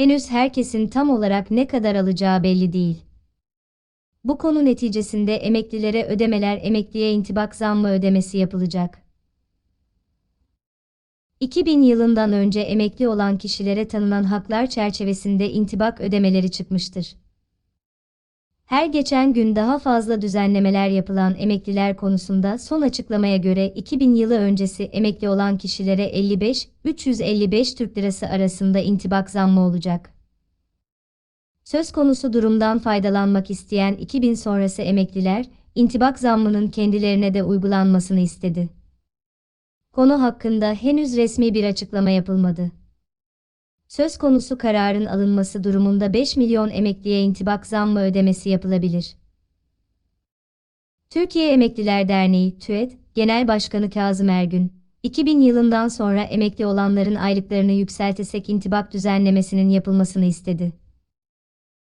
Henüz herkesin tam olarak ne kadar alacağı belli değil. Bu konu neticesinde emeklilere ödemeler emekliye intibak zammı ödemesi yapılacak. 2000 yılından önce emekli olan kişilere tanınan haklar çerçevesinde intibak ödemeleri çıkmıştır. Her geçen gün daha fazla düzenlemeler yapılan emekliler konusunda son açıklamaya göre 2000 yılı öncesi emekli olan kişilere 55-355 Türk Lirası arasında intibak zammı olacak. Söz konusu durumdan faydalanmak isteyen 2000 sonrası emekliler, intibak zammının kendilerine de uygulanmasını istedi. Konu hakkında henüz resmi bir açıklama yapılmadı. Söz konusu kararın alınması durumunda 5 milyon emekliye intibak zammı ödemesi yapılabilir. Türkiye Emekliler Derneği TÜED Genel Başkanı Kazım Ergün, 2000 yılından sonra emekli olanların aylıklarını yükseltesek intibak düzenlemesinin yapılmasını istedi.